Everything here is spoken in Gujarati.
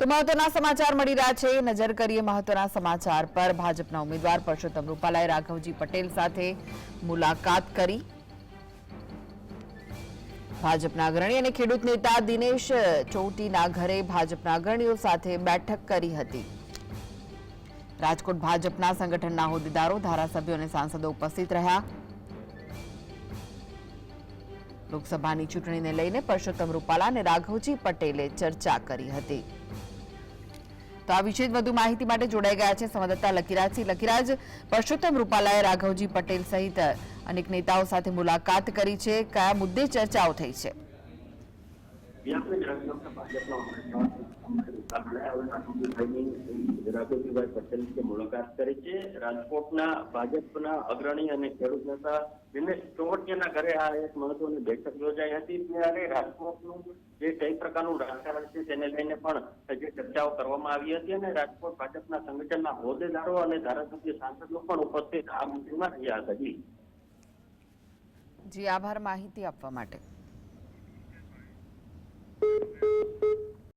તો મહત્વના સમાચાર મળી રહ્યા છે. નજર કરીએ મહત્વના સમાચાર પર. ભાજપના ઉમેદવાર પરસોત્તમ રૂપાલાએ રાઘવજી પટેલ સાથે મુલાકાત કરી. ભાજપના અગ્રણી અને ખેડૂત નેતા દિનેશ ચોટીના ઘરે ભાજપના અગ્રણીઓ સાથે બેઠક કરી હતી. રાજકોટ ભાજપના સંગઠનના હોદ્દેદારો, ધારાસભ્યો અને સાંસદો ઉપસ્થિત રહ્યા. લોકસભાની ચૂંટણીને લઈને પરસોત્તમ રૂપાલા અને રાઘવજી પટેલે ચર્ચા કરી હતી. તો આ વિશે વધુ માહિતી માટે જોડાઈ ગયા છે સંવાદદાતા લકીરાજસિંહ લકીરાજ, પરસોત્તમ રૂપાલાએ રાઘવજી પટેલ સહિત અનેક નેતાઓ સાથે મુલાકાત કરી છે. કયા મુદ્દે ચર્ચાઓ થઈ છે? રાઘવજીભાઈ પટેલ મુલાકાત કરી છે. રાજકોટના ભાજપના અગ્રણી અને ખેડૂત નેતા દિનેશ ચોવટિયાના ઘરે આ એક મહત્વની બેઠક યોજાઈ હતી. ત્યારે રાજકોટનું જે કઈ પ્રકારનું રાજકારણ છે તેને લઈને પણ જે ચર્ચાઓ કરવામાં આવી હતી અને રાજકોટ ભાજપના સંગઠનના હોદ્દેદારો અને ધારાસભ્ય સાંસદો પણ ઉપસ્થિત આ મિટિંગમાં રહ્યા હતા. જી, આભાર માહિતી આપવા માટે.